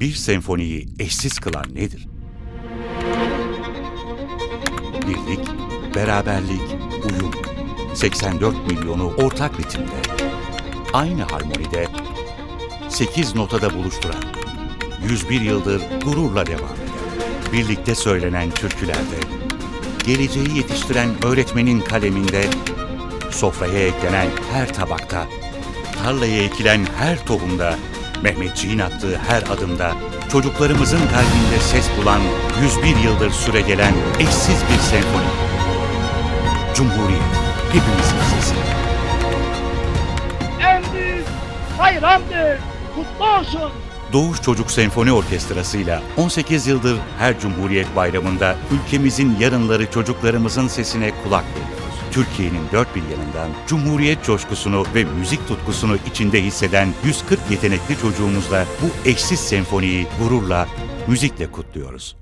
Bir senfoniyi eşsiz kılan nedir? Birlik, beraberlik, uyum. 84 milyonu ortak ritimde. Aynı harmonide, 8 notada buluşturan, 101 yıldır gururla devam eden. Birlikte söylenen türkülerde, geleceği yetiştiren öğretmenin kaleminde, sofraya eklenen her tabakta, tarlaya ekilen her tohumda, Mehmetçiğin attığı her adımda, çocuklarımızın kalbinde ses bulan, 101 yıldır süre gelen eşsiz bir senfoni. Cumhuriyet, hepimizin sesi. en büyük bayramdır. Kutlu olsun. Doğuş Çocuk Senfoni Orkestrası'yla 18 yıldır her Cumhuriyet Bayramı'nda ülkemizin yarınları çocuklarımızın sesine kulak veriyoruz. Türkiye'nin dört bir yanından Cumhuriyet coşkusunu ve müzik tutkusunu içinde hisseden 140 yetenekli çocuğumuzla bu eşsiz senfoniyi gururla, müzikle kutluyoruz.